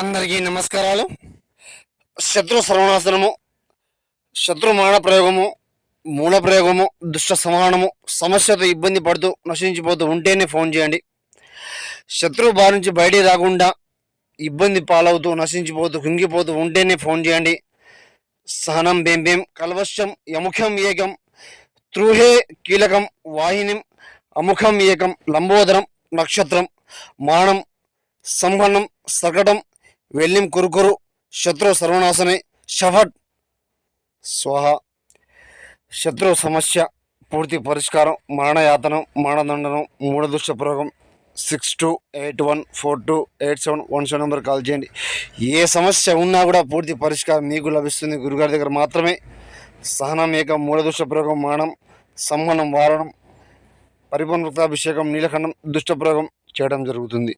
అందరికీ నమస్కారాలు. శత్రు సర్వనాశనము శత్రు మాన ప్రయోగము మూల ప్రయోగము దుష్ట సమానము సమస్యతో ఇబ్బంది పడుతూ నశించిపోతూ ఉంటేనే ఫోన్ చేయండి. శత్రువు బారి నుంచి బయటే రాకుండా ఇబ్బంది పాలవుతూ నశించిపోతూ కుంగిపోతూ ఉంటేనే ఫోన్ చేయండి. సహనం బెంబేం కల్వశ్యం యముఖం ఏకం త్రూహే కీలకం వాహినిం అముఖం ఏకం లంబోదరం నక్షత్రం మానం సంహనం సకటం వెల్లిం కురుకురు శత్రు సర్వనాశనే షఫట్ స్వహ. శత్రు సమస్య పూర్తి పరిష్కారం మరణయాతనం మరణదండనం మూఢదుష్ట ప్రయోగం six two eight one four two eight seven one seven number call చేయండి. ఏ సమస్య ఉన్నా కూడా పూర్తి పరిష్కారం మీకు లభిస్తుంది. గురుగారి దగ్గర మాత్రమే సహనం ఏకం మూఢదుష్ట ప్రయోగం మానం సంహనం వారణం పరిపూర్ణతాభిషేకం నీలఖండం దుష్టప్రయోగం చేయడం జరుగుతుంది.